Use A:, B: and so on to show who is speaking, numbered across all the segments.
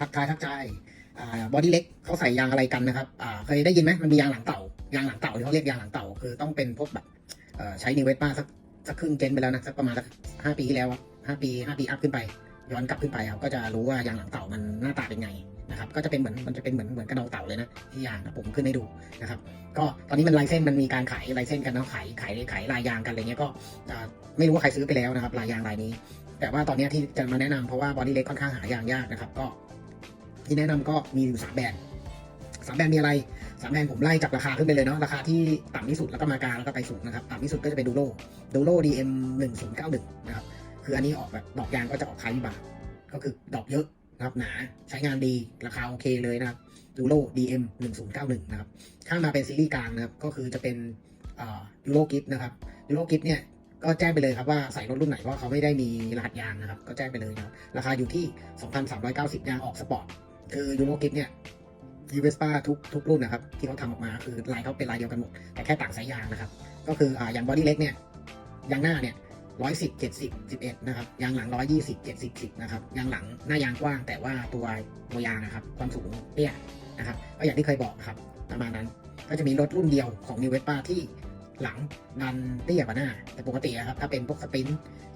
A: ทักทายทักทายบอดี้เล็กเขาใส่ยางอะไรกันนะครับเคยได้ยินไหมมันมียางหลังเต่ายางหลังเต่าที่เขาเรียกยางหลังเต่าคือต้องเป็นพวกแบบใช้นิเวสป้าสักสักครึ่งเจนไปแล้วนะสักประมาณสักห้าปีที่แล้วห้าปีห้าปีอัพขึ้นไป ย้อนกลับขึ้นไปครับก็จะรู้ว่ายางหลังเต่ามันหน้าตาเป็นไงนะครับก็จะเป็นเหมือนมันจะเป็นเหมือนเหมือนกระดองเต่าเลยนะที่ยางนะผมขึ้นให้ดูนะครับก็ตอนนี้มันลายเส้นมันมีการขายลายเส้นกันเนาะขายขายขายลายยางกันอะไรเงี้ยก็ไม่รู้ว่าใครซื้อไปแล้วนะครับลายยางลายนี้ แต่ว่าตอนนี้ที่จะมาแนะนำเพราะว่าบอดี้เล็กค่อนข้างหายางยากนะครับก็ ที่แนะนำก็มีอยู่สามแบรนด์สามแบรนด์มีอะไรสามแบรนด์ผมไล่จากราคาขึ้นไปเลยเนาะราคาที่ต่ำที่สุดแล้วก็มากลางแล้วก็ไปสูงนะครับต่ำที่สุดก็จะเป็นดูโรดูโร DM หนึ่งศูนย์เก้าหนึ่งนะครับคืออันนี้ออกแบบดอกยางก็จะออกคล้ายวิบากก็คือดอกเยอะนะครับหนาใช้งานดีราคาโอเคเลยนะครับดูโร DM หนึ่งศูนย์เก้าหนึ่งนะครับข้างมาเป็นซีรีส์กลางนะครับก็คือจะเป็นยูโรกิฟนะครับยูโรกิฟเนี่ยก็แจ้งไปเลยครับว่าใส่รถรุ่นไหนว่าเขาไม่ได้มีรหัสยางนะครับ ก็แจ้งไปเลยนะครับราคาอยู่ที่ 2,390 ยางออกสปอร์ต คือยูโรกิฟเนี่ยยูเวสป้าทุกทุกรุ่นนะครับ ที่เขาทำออกมาคือลายเขาเป็นลายเดียวกันหมด แต่แค่ต่างสายยางนะครับ ก็คืออ่าอย่างบอดี้เล็กเนี่ยยางหน้าเนี่ยร้อยสิบเจ็ดสิบสิบเอ็ดนะครับยางหลังร้อยยี่สิบเจ็ดสิบสิบนะครับยางหลังหน้ายางกว้าง แต่ว่าตัวตัวยางนะครับความสูงเตี้ยนะครับก็อย่างที่เคยบอกครับประมาณนั้นก็จะมีรถรุ่นเดียวของ New Vespa ที่ หลังดันเตี้ยกว่าหน้า แต่ปกติอะครับถ้าเป็นพวกสปริน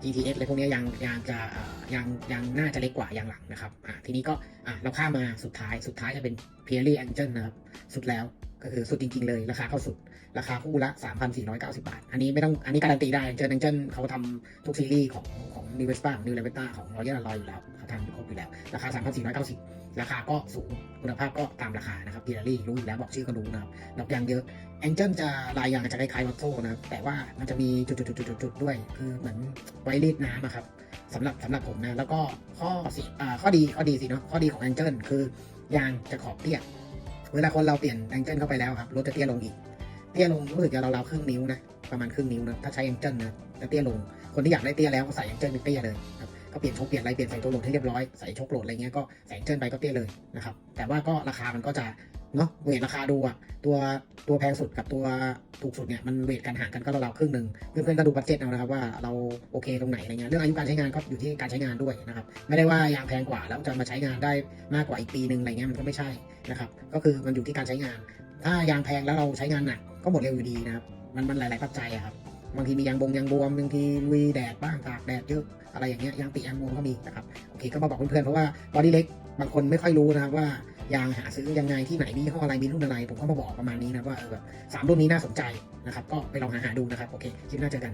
A: GTS อะไรพวกนี้ยยางยางจะเอ่ยางยางหน้าจะเล็กกว่ายางหลังนะครับทีนี้ก็เราข้ามมาสุดท้ายสุดท้ายจะเป็น p i e r r y Angel นะครับ สุดแล้ว ก็คือสุดจริง ๆ เลยราคาเข้าสุด ราคาคู่ละ 3,490 บาท อันนี้ไม่ต้องอันนี้การันตีได้ Angel Angel เขาทำทุกซีรีส์ของของ New Vespa ของ New Levetta ของ Royal Alloy อยู่แล้วเขาทำครบอยู่แล้ว ราคา 3,490 ราคาก็สูงคุณภาพก็ตามราคานะครับ p i e r l y รู้อยู่แล้วบอกชื่อก็รู้นะครับดอกยางเยอะแองเจิลจะลายยางจะคล้ายๆวัตโซ่นะครับแต่ว่ามันจะมีจุดๆๆๆด้วย คือเหมือนไวรีดน้ำอะครับสำหรับสำหรับผมนะแล้วก็ข้อสียอ่าข้อดีข้อดีสิเนาะข้อดีของแองเจิลคือยางจะขอบเตี้ย เวลาคนเราเปลี่ยนแองเจิลเข้าไปแล้วครับรถจะเตี้ยลงอีก เตี้ยลงรู้สึกจะเราๆครึ่งนิ้วนะประมาณครึ่งนิ้วนะถ้าใช้แองเจิลนะจะเตี้ยลง คนที่อยากได้เตี้ยแล้วก็ใส่แองเจิลเป็นเตี้ยเลยครับก็เปลี่ยนชคเปลี่ยนอะไรเปลี่ยนใส่ตัวโหลดให้เรียบร้อยใส่โชกโหลดอะไรเงี้ยก็ใส่แองเจิลไปก็เตี้ยเลยนะครับแต่ว่าก็ราคามันก็จะ เนาะเวทราคาดูอะตัวตัวแพงสุดกับตัวถูกสุดเนี่ยมันเวทกันห่างกันก็ราวๆครึ่งหนึ่งเพื่อนๆก็ดูบัตเจ็ตเอานะครับว่าเราโอเคตรงไหนอะไรเงี้ยเรื่องอายุการใช้งานก็อยู่ที่การใช้งานด้วยนะครับไม่ได้ว่ายางแพงกว่าแล้วจะมาใช้งานได้มากกว่าอีกปีหนึ่งอะไรเงี้ยมันก็ไม่ใช่นะครับก็คือมันอยู่ที่การใช้งาน ถ้ายางแพงแล้วเราใช้งานหนักก็หมดเร็วอยู่ดีนะครับมันมันหลายๆปัจจัยอะครับบางทีมียางบงยางบวมบางทีลุยแดดบ้างตากแดดเยอะอะไรอย่างเงี้ยยางปียางบวมก็มีนะครับโอเคก็มาบอกเพื่อนๆเพราะว่าบอดี้เล็กบางคนไม่ค่อยรู้นะครับว่า ยางหาซื้อยังไงที่ไหนมียี่ห้ออะไรมีรุ่นอะไร ผมก็มาบอกประมาณนี้นะว่าแบบสามรุ่นนี้น่าสนใจนะครับ ก็ไปลองหาหาดูนะครับ โอเค คลิปหน้าเจอกัน